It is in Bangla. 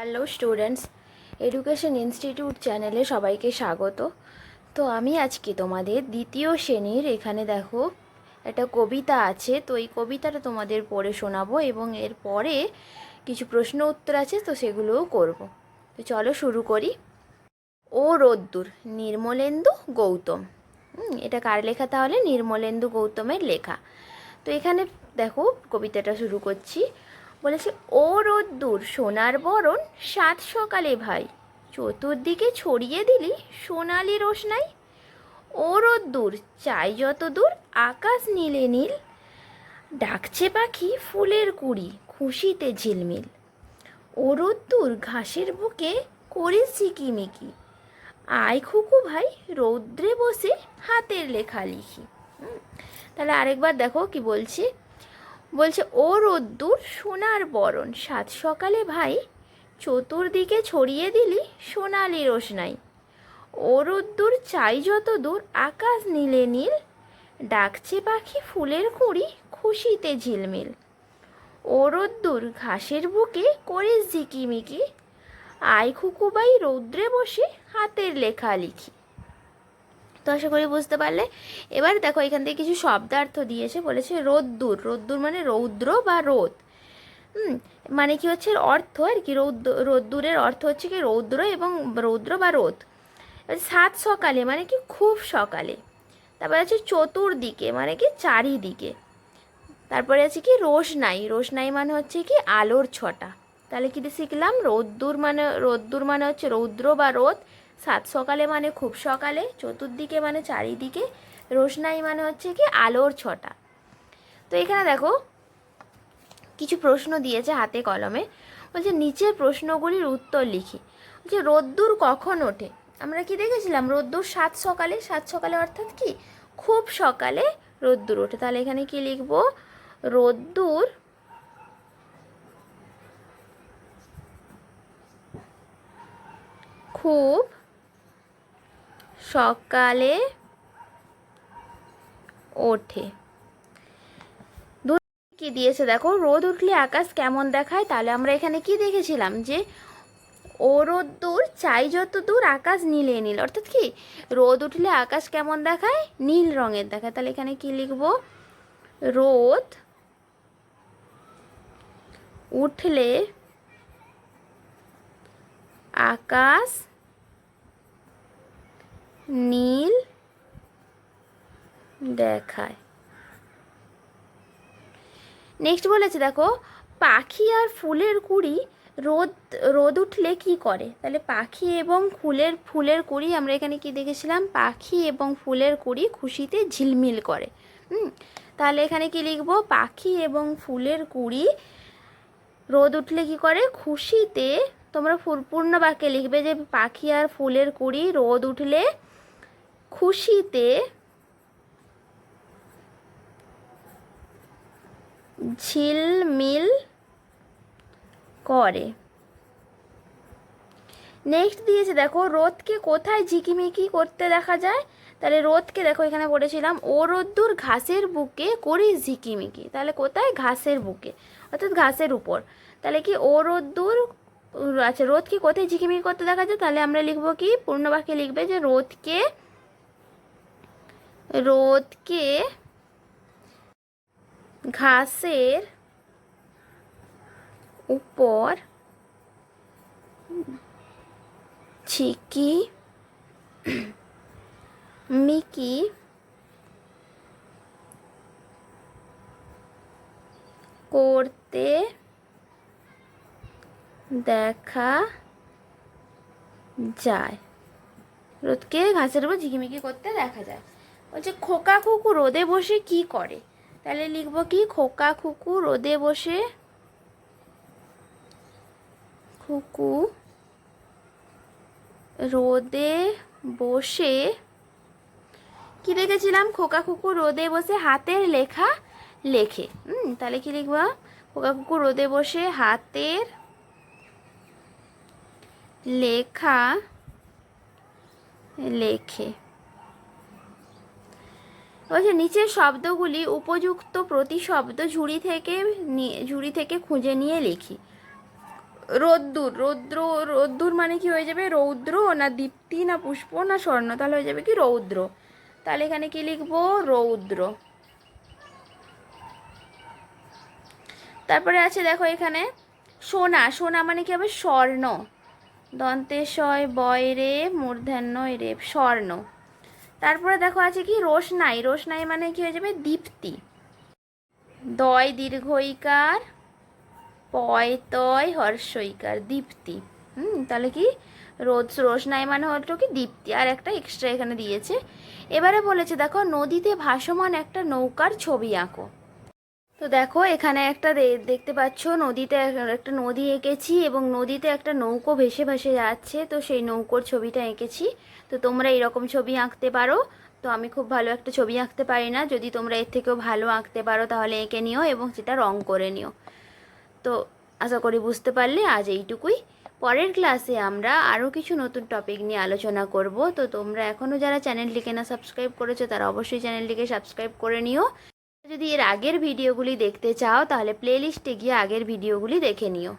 হ্যালো স্টুডেন্টস এডুকেশন ইনস্টিটিউট চ্যানেলে সবাইকে স্বাগত। তো আমি আজকে তোমাদের দ্বিতীয় শ্রেণির এখানে দেখো, একটা কবিতা আছে। তো এই কবিতাটা তোমাদের পড়ে শোনাবো এবং এর পরে কিছু প্রশ্ন উত্তর আছে, তো সেগুলোও করব। তো চলো শুরু করি। ও রোদ্দুর, নির্মলেন্দু গৌতম। এটা কার লেখা তাহলে? নির্মলেন্দু গৌতমের লেখা। তো এখানে দেখো, কবিতাটা শুরু করছি। বলেছে ও রোদ্দুর সোনার বরণ সাত সকালে ভাই। চতুর্দিকে ছড়িয়ে দিলি সোনালি রোশনাই ও রোদ্দুর চাই যত দূর, আকাশ নীলে নীল। ডাকছে পাখি ফুলের কুড়ি, খুশিতে ঝিলমিল। ও রোদ্দুর ঘাসের বুকে করিস ঝিকিমিকি আয় খুকু ভাই, রৌদ্রে বসে হাতের লেখা লিখি। তাহলে আরেকবার দেখো কি বলছি। বলছে, ও রোদ্দুর, সোনার বরণ। সাত সকালে ভাই, চতুর্দিকে ছড়িয়ে দিলি সোনালি রোশনাই। ও রোদ্দুর, চাই যত দূর, আকাশ নীলে নীল। ডাকছে পাখি ফুলের কুড়ি, খুশিতে ঝিলমিল। ও রোদ্দুর, ঘাসের বুকে করিস ঝিকিমিকি। আয় খুকুবাই রৌদ্রে বসে হাতের লেখা লিখি। তো আশা করি বুঝতে পারলে। এবার দেখো, এখান থেকে কিছু শব্দার্থ দিয়েছে বলেছে রোদ্দুর। রোদ্দুর মানে রৌদ্র বা রোদ। হুম মানে কি হচ্ছে? অর্থ আর কি? রৌদ্র, রোদ্দুরের অর্থ হচ্ছে কি? রৌদ্র এবং রৌদ্র বা রোদ। সাত সকালে মানে কি? খুব সকালে। তারপরে আছে চতুর্দিকে মানে কি? চারিদিকে। তারপরে আছে কি? রোশনাই। রোশনাই মানে হচ্ছে কি? আলোর ছটা। তাহলে কি শিখলাম? রোদ্দুর মানে রোদ্দুর মানে হচ্ছে রৌদ্র বা রোদ। সাত সকালে মানে খুব সকালে, চতুর্দিকে মানে চারিদিকে, রোশনাই মানে হচ্ছে কি আলোর ছটা। তো এখানে দেখো, কিছু প্রশ্ন দিয়েছে হাতে কলমে। বলছে, নিচের প্রশ্নগুলির উত্তর লিখি। বলছে, রোদ্দুর কখন ওঠে? আমরা কি দেখেছিলাম? রোদ্দুর সাত সকালে সাত সকালে অর্থাৎ কি? খুব সকালে রোদ্দুর ওঠে। তাহলে এখানে কি লিখব? রোদ্দুর খুব সকালে ওঠে। কি দিয়েছে দেখো? রোদ উঠলে আকাশ কেমন দেখায়? তাহলে আমরা এখানে কি দেখেছিলাম? যে ও রোদ্দুর চাই যত দূর, আকাশ নীলে নীল। অর্থাৎ কি? রোদ উঠলে আকাশ কেমন দেখায়? নীল রঙের দেখায়। তাহলে এখানে কি লিখব? রোদ উঠলে আকাশ নীল দেখায়। নেক্সট বলেছে, দেখো, পাখি আর ফুলের কুড়ি রোদ রোদ উঠলে কি করে? তাহলে পাখি এবং ফুলের ফুলের কুড়ি, আমরা এখানে কি দেখেছিলাম? পাখি এবং ফুলের কুড়ি খুশিতে ঝিলমিল করে। হুম? তাহলে এখানে কি লিখব? পাখি এবং ফুলের কুড়ি রোদ উঠলে কি করে? খুশিতে, তোমরা ফুল- পূর্ণ বাক্যে লিখবে যে পাখি আর ফুলের কুড়ি রোদ উঠলে খুশিতে ঝিলমিল করে। নেক্সট দিয়েছে, দেখো, রোদকে কোথায় ঝিকিমিকি করতে দেখা যায়? তাহলে রোদকে দেখো, এখানে পড়েছিলাম ও রোদ্দুর ঘাসের বুকে করিস ঝিকিমিকি। তাহলে কোথায়? ঘাসের বুকে, অর্থাৎ ঘাসের উপর। তাহলে কি ও রোদ্দুর আচ্ছা রোদকে কোথায় ঝিকিমিকি করতে দেখা যায়? তাহলে আমরা লিখব কি? পূর্ণ বাক্যে লিখবে যে রোদকে রোদকে ঘাসের উপর ছিকি মিকি করতে দেখা যায়। রোদকে ঘাসের উপর ঝিকিমিকি করতে দেখা যায়। বলছে খোকা খুকু রোদে বসে কি করে? তাহলে লিখব কি? খোকা খুকু রোদে বসে খুকু রোদে বসে কি দেখেছিলাম? খোকা খুকু রোদে বসে হাতের লেখা লেখে। হুম, তাহলে কি লিখবা? খোকা খুকু রোদে বসে হাতের লেখা লেখে। বলছে নিচের শব্দগুলি উপযুক্ত প্রতিশব্দ ঝুড়ি থেকে ঝুড়ি থেকে খুঁজে নিয়ে লিখি। রোদ্দুর, রৌদ্র, রোদ্দুর মানে কি হয়ে যাবে? রৌদ্র না দীপ্তি না পুষ্প না স্বর্ণ? তাহলে হয়ে যাবে কি? রৌদ্র। তাহলে এখানে কি লিখব? রৌদ্র। তারপরে আছে দেখো এখানে, সোনা। সোনা মানে কি হবে? স্বর্ণ। দন্তেশয় বয় রে, মূর্ধান্য রে, স্বর্ণ। তারপরে দেখো আছে কি রোশনাই। রোশনাই মানে কি হয়ে যাবে? দীপ্তি। দয় দীর্ঘইকার, পয় তয় হর্ষইকার, দীপ্তি। হুম, তাহলে কি? রোজ রোশনাই মানে হলো কি দীপ্তি। আর একটা এক্সট্রা এখানে দিয়েছে। এবারে বলেছে, দেখো, নদীতে ভাসমান একটা নৌকার ছবি আঁকো। তো দেখো, এখানে একটা দেখতে পাচ্ছ, নদীতে একটা নদী এঁকেছি এবং নদীতে একটা নৌকো ভেসে ভেসে যাচ্ছে। তো সেই নৌকোর ছবিটা এঁকেছি। তো তোমরা এরকম ছবি আঁকতে পারো। তো আমি খুব ভালো একটা ছবি আঁকতে পারি না। যদি তোমরা এর থেকেও ভালো আঁকতে পারো, তাহলে এঁকে নিও এবং সেটা রং করে নিও। তো আশা করি বুঝতে পারলে আজ এইটুকুই। পরের ক্লাসে আমরা আরও কিছু নতুন টপিক নিয়ে আলোচনা করব। তো তোমরা এখনও যারা চ্যানেলটিকে না সাবস্ক্রাইব করেছ, তারা অবশ্যই চ্যানেলটিকে সাবস্ক্রাইব করে নিও। যদি এর আগের ভিডিওগুলি দেখতে চাও তাহলে প্লেলিস্টে গিয়ে আগের ভিডিওগুলি দেখে নিও।